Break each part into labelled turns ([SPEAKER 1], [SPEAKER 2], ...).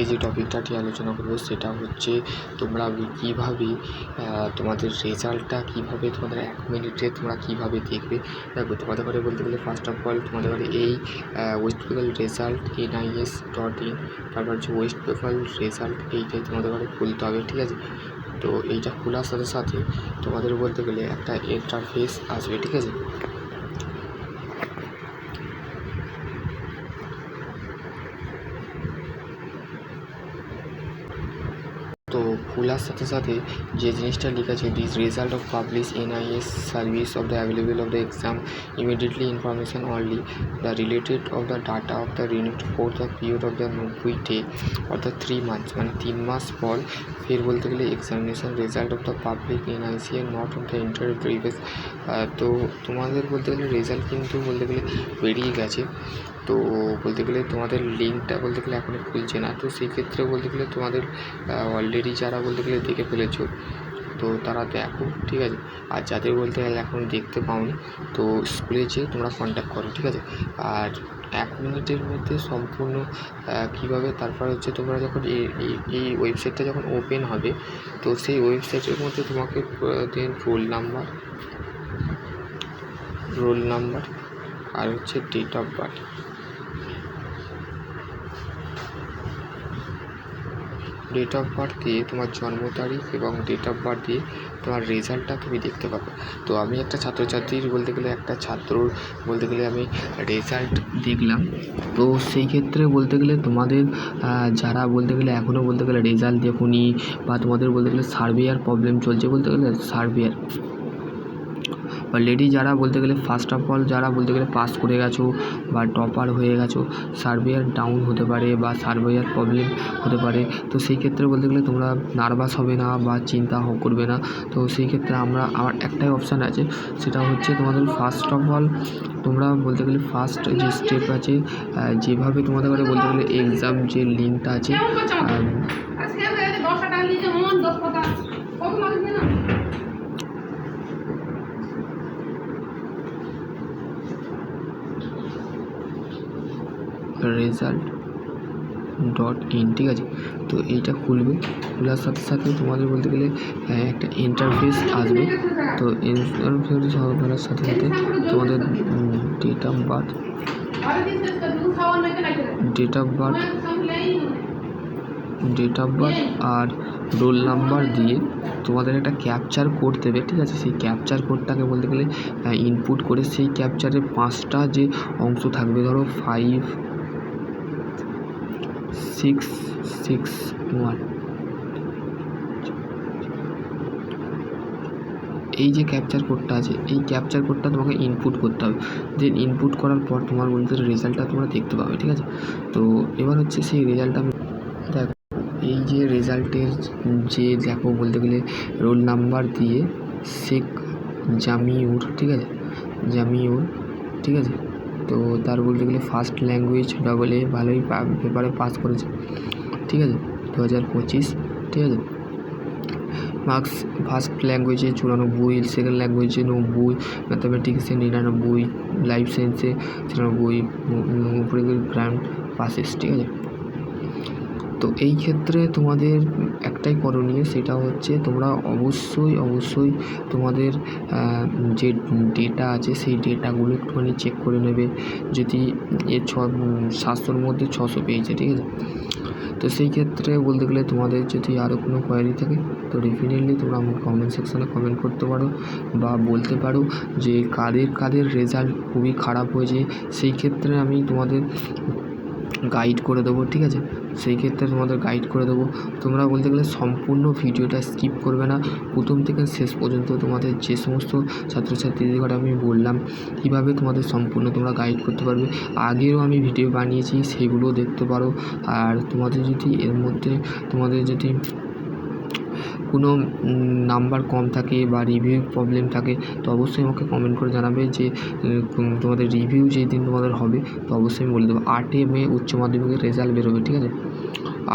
[SPEAKER 1] এই যে টপিকটা টপিকটাটি আলোচনা করব সেটা হচ্ছে তোমরা কীভাবে তোমাদের রেজাল্টটা কীভাবে তোমাদের এক মিনিটে তোমরা কীভাবে দেখবে? দেখো, তোমাদের ঘরে বলতে গেলে ফার্স্ট অফ অল তোমাদের ঘরে এই West Bengal result NIS dot in তারপর হচ্ছে ওয়েস্ট বেঙ্গল রেজাল্ট এইটাই তোমাদের ঘরে খুলতে হবে, ঠিক আছে? তো এইটা খোলার সাথে সাথে তোমাদের বলতে গেলে একটা ইন্টারফেস আসবে, ঠিক আছে? তো খোলার সাথে সাথে যে জিনিসটা লেখা আছে this result of publish N NIS service of the available of the exam immediately information only the related of the data of the unit for the period of the নব্বই ডে অর্থাৎ থ্রি মান্থস মানে তিন মাস পর ফের বলতে গেলে examination result of the public NIC and not of the inter previous তো তোমাদের বলতে গেলে রেজাল্ট কিন্তু বলতে গেলে বেরিয়ে গেছে। তো বলতে গেলে তোমাদের লিঙ্কটা বলতে গেলে এখনও খুলছে না। তো সেই ক্ষেত্রে বলতে গেলে তোমাদের অলরেডি যারা বলতে গেলে দেখে ফেলেছো, তো তারা দেখো, ঠিক আছে? আর যাদের বলতে গেলে এখন দেখতে পাওনি, তো স্কুলে যেয়ে তোমরা কন্ট্যাক্ট করো, ঠিক আছে? আর এক মিনিটের মধ্যে সম্পূর্ণ কীভাবে তারপর হচ্ছে তোমরা যখন এই ওয়েবসাইটটা যখন ওপেন হবে, তো সেই ওয়েবসাইটের মধ্যে তোমাকে then roll number roll number আর হচ্ছে date of birth date of birth দিয়ে তোমার জন্ম তারিখ এবং ডেট অফ বার্থ দিয়ে তোমার রেজাল্টটা তুমি দেখতে পাবে। তো আমি একটা ছাত্রছাত্রীর বলতে গেলে একটা ছাত্রর বলতে গেলে আমি রেজাল্ট দেখলাম। তো সেই ক্ষেত্রে বলতে গেলে তোমাদের যারা বলতে গেলে এখনও বলতে গেলে রেজাল্ট দেখুনি বা তোমাদের বলতে গেলে সার্ভেয়ার প্রবলেম চলছে বলতে গেলে সার্ভেয়ার অলরেডি যারা বলতে গেলে ফার্স্ট অফ অল যারা বলতে গেলে পাস করে গেছো বা টপার হয়ে গেছো সার্ভেয়ার ডাউন হতে পারে বা সার্ভেয়ার প্রবলেম হতে পারে, তো সেই ক্ষেত্রে বলতে গেলে তোমরা নার্ভাস হবে না বা চিন্তা করবে না। তো সেই ক্ষেত্রে আমরা, আমার একটাই অপশান আছে, সেটা হচ্ছে তোমাদের ফার্স্ট অফ অল তোমরা বলতে গেলে ফার্স্ট যে স্টেপ আছে যেভাবে তোমাদের বলতে গেলে এক্সাম যে লিঙ্কটা আছে রেজাল্ট ডট ইন ঠিক আছে? তো এইটা খুলবে, খোলার সাথে সাথে তোমাদের বলতে গেলে একটা ইন্টারফেস আসবে। তো ইন্টারফেস হওয়ার সাথে সাথে তোমাদের date of birth date of birth date of birth R roll number দিয়ে তোমাদের একটা ক্যাপচার কোড দেবে, ঠিক আছে? সেই ক্যাপচার কোডটাকে বলতে গেলে ইনপুট করে সেই ক্যাপচারের পাঁচটা যে অংশ থাকবে, ধরো ফাইভ সিক্স সিক্স, ওয়ান। এই যে ক্যাপচার কোডটা আছে, এই ক্যাপচার কোডটা তোমাকে ইনপুট করতে হবে। দেন ইনপুট করার পর তোমার বলতে রেজাল্টটা তোমরা দেখতে পাবে, ঠিক আছে? তো এবার হচ্ছে সেই রেজাল্টটা আমি দেখো, এই যে রেজাল্টের যে দেখো বলতে গেলে রোল নাম্বার দিয়ে শেখ জামিউর, ঠিক আছে? জামিউর, ঠিক আছে? তো তার বলতে গেলে ফার্স্ট ল্যাঙ্গুয়েজ ডবল এ ভালোই পেপারে পাস করেছে। ঠিক আছে? দু হাজার পঁচিশ, ঠিক আছে? মার্কস ফার্স্ট ল্যাঙ্গুয়েজে চুরানব্বই সেকেন্ড ল্যাঙ্গুয়েজে নব্বই ম্যাথামেটিক্সে নিরানব্বই লাইফ সায়েন্সে উপরে গ্র্যান্ড পাসেস ঠিক আছে? তো এই ক্ষেত্রে তোমাদের একটাই করণীয়, সেটা হচ্ছে তোমরা অবশ্যই অবশ্যই তোমাদের যে ডেটা আছে সেই ডেটাগুলো একটুখানি চেক করে নেবে। যদি এ ছ, সাতশোর মধ্যে ছশো পেয়েছে, ঠিক আছে? তো সেই ক্ষেত্রে বলতে গেলে তোমাদের যদি আরও কোনো কোয়ারি থাকে, তো ডেফিনেটলি তোমরা আমার কমেন্ট সেকশানে কমেন্ট করতে পারো বা বলতে পারো যে কাদের কাদের রেজাল্ট খুবই খারাপ হয়েছে। সেই ক্ষেত্রে আমি তোমাদের গাইড করে দেবো, ঠিক আছে? সেই ক্ষেত্রে তোমাদের গাইড করে দেবো। তোমরা বলতে গেলে সম্পূর্ণ ভিডিওটা স্কিপ করবে না। প্রথম থেকে শেষ পর্যন্ত তোমাদের যে সমস্ত ছাত্রছাত্রীদের কথা আমি বললাম কীভাবে তোমাদের সম্পূর্ণ তোমরা গাইড করতে পারবে। আগেও আমি ভিডিও বানিয়েছি, সেগুলোও দেখতে পারো। আর তোমাদের যদি এর মধ্যে, তোমাদের যদি কোনো নাম্বার কম থাকে বা রিভিউ প্রবলেম থাকে, তো অবশ্যই আমাকে কমেন্ট করে জানাবে যে তোমাদের রিভিউ যেদিন তোমাদের হবে, তো অবশ্যই আমি বলে দেবো। আটে মে উচ্চ মাধ্যমিকের রেজাল্ট বেরোবে, ঠিক আছে?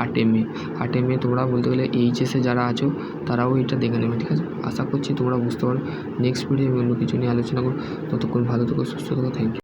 [SPEAKER 1] আটে মে আটে মে তোমরা বলতে গেলে এইচএসে যারা আছো, তারাও এটা দেখে নেবে, ঠিক আছে? আশা করছি তোমরা বুঝতে পারো। নেক্সট ভিডিও আমি অন্য কিছু নিয়ে আলোচনা করব। ততক্ষণ ভালো থেকো, সুস্থ থেকো থ্যাংক ইউ